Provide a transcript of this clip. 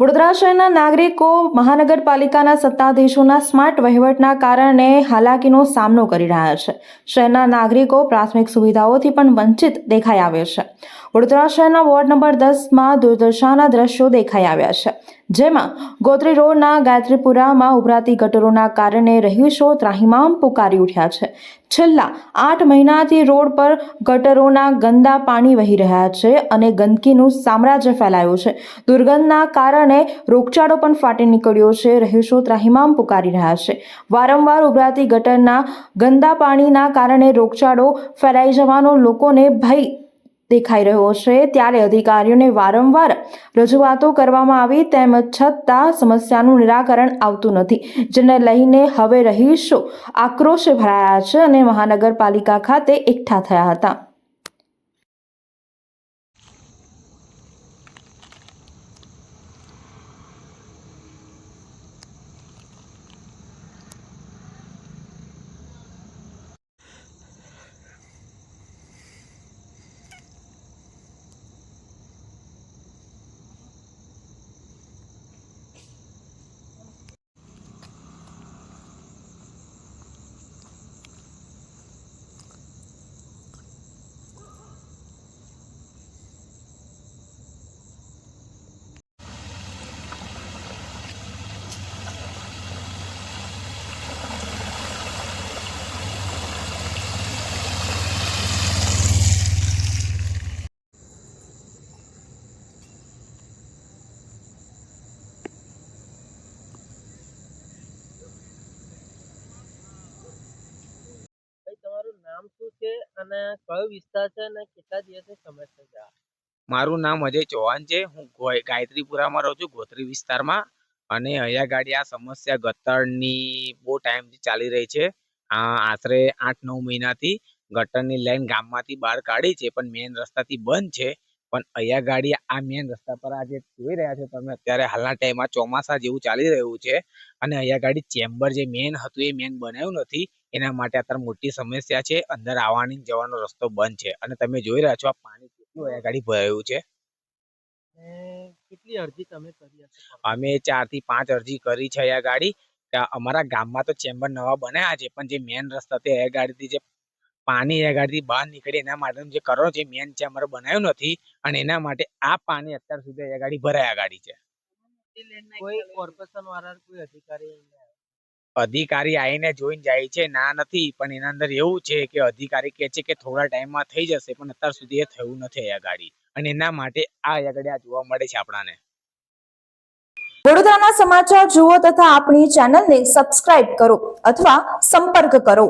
વડોદરા શહેરના નાગરિકો મહાનગરપાલિકાના સત્તાધીશોના સ્માર્ટ વહીવટના કારણે હાલાકીનો સામનો કરી રહ્યા છે. શહેરના નાગરિકો પ્રાથમિક સુવિધાઓથી પણ વંચિત દેખાઈ આવે છે. વડોદરા શહેરના વોર્ડ નંબર દસમાં દુર્દશાના દ્રશ્યો દેખાઈ આવ્યા છે. જેમાં ગોત્રી રોડના ગાયત્રીપુરામાં ઉભરાતી ગટરોના કારણે રહીશો ત્રાહિમામ પુકારી ઉઠ્યા છે. છેલ્લા આઠ મહિનાથી રોડ પર ગટરોના ગંદા પાણી વહી રહ્યા છે અને ગંદકીનું સામ્રાજ્ય ફેલાયું છે. દુર્ગંધના કારણે રોગચાળો પણ ફાટી નીકળ્યો છે. રહીશો ત્રાહિમામ પુકારી રહ્યા છે. વારંવાર ઉભરાતી ગટરના ગંદા પાણીના કારણે રોગચાળો ફેલાઈ જવાનો લોકોને ભય દેખાઈ રહ્યો છે, ત્યારે અધિકારીઓને વારંવાર રજૂઆતો કરવામાં આવી તેમ છતાં સમસ્યાનું નિરાકરણ આવતું નથી. જેને લઈને હવે રહીશો આક્રોશે ભરાયા છે અને મહાનગરપાલિકા ખાતે એકઠા થયા હતા. છે અને કયો વિસ્તાર છે અને કેટલા દિવસની સમસ્યા છે મારું નામ અજય ચૌહાણ છે. હું ગાયત્રીપુરામાં રહું છું, ગોત્રી વિસ્તારમાં. અને અહીંયા ગાડી આ સમસ્યા ગટરની બહુ ટાઈમથી ચાલી રહી છે. આ આશરે આઠ નવ મહિનાથી ગટરની લાઈન ગામમાંથી બહાર કાઢી છે, પણ મેઇન રસ્તાથી બંધ છે. પણ અહીંયા ગાડી આ મેઇન રસ્તા પર આજે જોઈ રહ્યા છો. તમે અત્યારે હાલના ટાઈમમાં ચોમાસા જેવું ચાલી રહ્યું છે. અને અહીંયા ગાડી ચેમ્બર જે મેઇન હતું એ મેઇન બનાવ્યું નથી. એના માટે અત્યારે મોટી સમસ્યા છે. અંદર આવવાની જવાનો રસ્તો બંધ છે. અને તમે જોઈ રહ્યા છો આ પાણી કેટલું અહીંયા ગાડી ભરાયું છે. કેટલી અરજી તમે કરી અમે ચારથી પાંચ અરજી કરી છે અહીંયા ગાડી. અમારા ગામમાં તો ચેમ્બર નવા બનાવ્યા છે. પણ જે મેન રસ્તા તે ગાડીથી જે પાણી અહીંયા ગાડીથી બહાર નીકળે એના માટેનું જે કરો છે મેન ચેમ્બર બનાવ્યું નથી. અને એના માટે આ પાણી અત્યાર સુધી ગાડી ભરાયા ગાડી છે. કોઈ કોર્પોરેશન વાળા કોઈ અધિકારી? અધિકારી આવીને જોઈને જાય છે, ના નથી, પણ એના અંદર એવું છે કે અધિકારી કહે છે કે થોડા ટાઈમમાં થઈ જશે, પણ અત્યાર સુધી એ થયું નથી અહીંયા ગાડી. અને એના માટે આ અહીંયા આ જોવા મળે છે આપણાને. વડોદરાના સમાચાર જુઓ તથા આપણી ચેનલને સબસ્ક્રાઇબ કરો અથવા સંપર્ક કરો.